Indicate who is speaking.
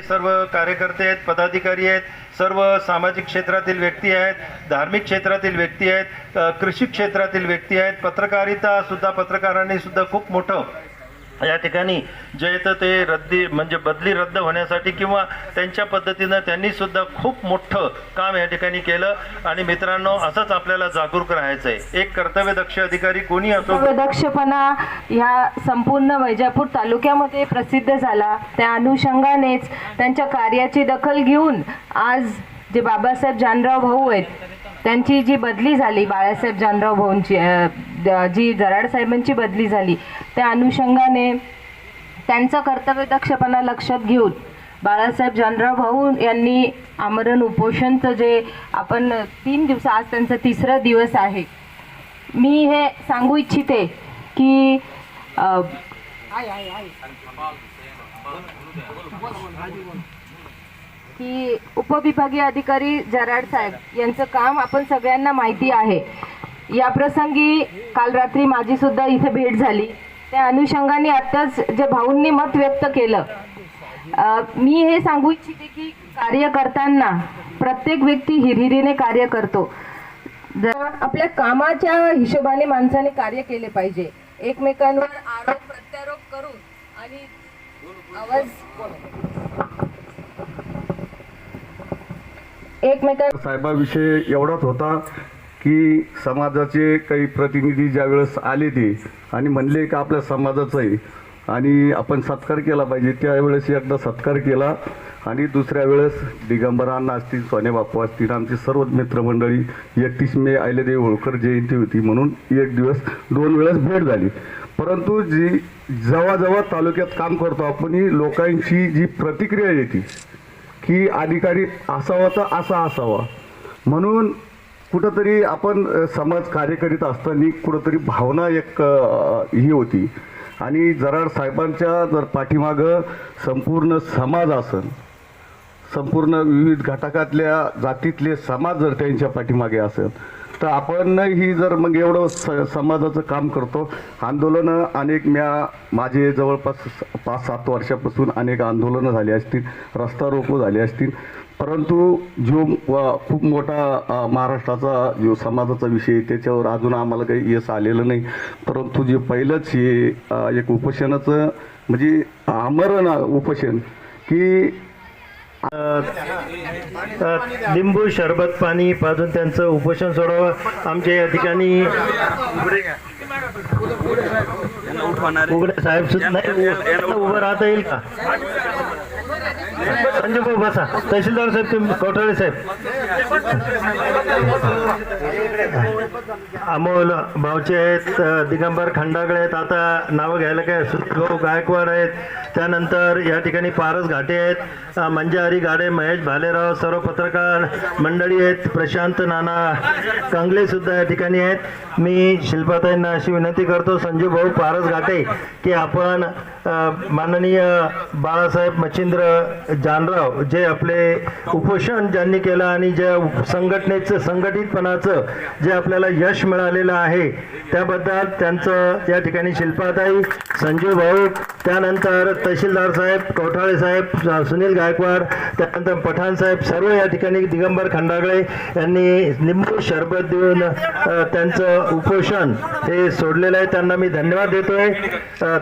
Speaker 1: सर्व कार्यकर्ते आहेत पदाधिकारी आहेत सर्व सामाजिक क्षेत्रातील व्यक्ती आहेत धार्मिक क्षेत्रातील व्यक्ती आहेत कृषी क्षेत्रातील व्यक्ती आहेत पत्रकारिता सुद्धा पत्रकारांनी सुद्धा खूप मोठं या ठिकाणी जे येतं ते रद्दी म्हणजे बदली रद्द होण्यासाठी किंवा त्यांच्या पद्धतीनं त्यांनी सुद्धा खूप मोठं काम या ठिकाणी केलं. आणि मित्रांनो असंच आपल्याला जागरूक राहायचं आहे एक कर्तव्यदक्ष अधिकारी कोणी असो
Speaker 2: दक्षपणा ह्या संपूर्ण वैजापूर तालुक्यामध्ये प्रसिद्ध झाला. त्या अनुषंगानेच त्यांच्या कार्याची दखल घेऊन आज जे बाबासाहेब जानराव भाऊ आहेत त्यांची जी बदली झाली बाळासाहेब जानराव भाऊंची जी जराड साहेबांची बदली झाली त्या अनुषंगाने त्यांचा कर्तव्यदक्षपणा लक्षात घेऊन बाळासाहेब जानराव भाऊ यांनी आमरण उपोषणचं जे आपण तीन दिवस आज त्यांचा तिसरा दिवस आहे. मी हे सांगू इच्छिते की की उपविभागीय अधिकारी जराड साहेब यांचं काम आपण सगळ्यांना माहिती आहे. या प्रसंगी काल रात्री माझी सुद्धा इथे भेट झाली. त्या अनुषंगाने आत्ताच जे भाऊंनी मत व्यक्त केलं मी हे सांगू इच्छिते की कार्य करताना प्रत्येक व्यक्ती हिरहिरीने कार्य करतो. जर आपल्या कामाच्या हिशोबाने माणसाने कार्य केले पाहिजे. एकमेकांवर आरोप प्रत्यारोप करून आणि आवाज एकमेकां
Speaker 3: साहेबाविषयी एवढाच होता. की समाजाचे काही प्रतिनिधी ज्यावेळेस आले ते आणि म्हणले का आपल्या समाजाचं आहे आणि आपण सत्कार केला पाहिजे त्यावेळेस एकदा सत्कार केला आणि दुसऱ्या वेळेस दिगंबरांना असतील सोने बापू असतील आमची सर्व मित्रमंडळी एकतीस मे अहिल्यादेवी होळकर जयंती होती म्हणून एक दिवस दोन वेळेस भेट झाली. परंतु जी जवळजवळ तालुक्यात काम करतो आपण ही लोकांची जी प्रतिक्रिया येते की अधिकारी असावा तर असा असावा. म्हणून कुठंतरी आपण समाज कार्य करीत असताना कुठंतरी भावना एक ही होती. आणि जराड साहेबांच्या जर पाठीमागं संपूर्ण समाज असन संपूर्ण विविध घटकातल्या जातीतले समाज जर त्यांच्या पाठीमागे असेल तर आपण ही जर मग एवढं स समाजाचं काम करतो आंदोलनं अनेक म्या माझे जवळपास पाच सात वर्षापासून अनेक आंदोलनं झाली असतील रस्ता रोको झाले असतील. परंतु जो खूप मोठा महाराष्ट्राचा जो समाजाचा विषय त्याच्यावर अजून आम्हाला काही यश आलेलं नाही. परंतु जे पहिलंच हे एक उपोषणाचं म्हणजे आमरण उपोषण की
Speaker 1: लिंबू शरबत पाणी पाजून त्यांचं उपोषण सोडावं. आमच्या या ठिकाणी उघड्या साहेब सुद्धा उभं राहता येईल का? संजय भाऊ बसा. तहसीलदार साहेब तुम्ही कोठाळे साहेब. अमोल भाऊचे आहेत दिगंबर खंडागळे आहेत. आता नावं घ्यायला काय? सुखभाऊ गायकवाड आहेत. त्यानंतर या ठिकाणी पारस घाटे आहेत. अ, गाडे महेश भालेराव सर्व पत्रकार मंडळी आहेत. प्रशांत नाना कांगले सुद्धा या ठिकाणी आहेत. मी शिल्पाताईंना अशी विनंती करतो संजू भाऊ पारस घाटे की आपण माननीय बाळासाहेब मच्छिंद्र जानराव जे आपले उपोषण ज्यांनी केलं आणि ज्या संघटनेचं संघटितपणाचं जे आपल्याला यश मिळालेलं आहे त्याबद्दल त्यांचं या ठिकाणी शिल्पाताई संजीव भाऊ त्यानंतर तहसीलदार साहेब कोठाळे साहेब सुनील गायकवाड त्यानंतर पठाण साहेब सर्व या ठिकाणी दिगंबर खंडागळे यांनी लिंबू शरबत देऊन त्यांचं उपोषण हे सोडलेलं आहे. त्यांना मी धन्यवाद देतोय. अ,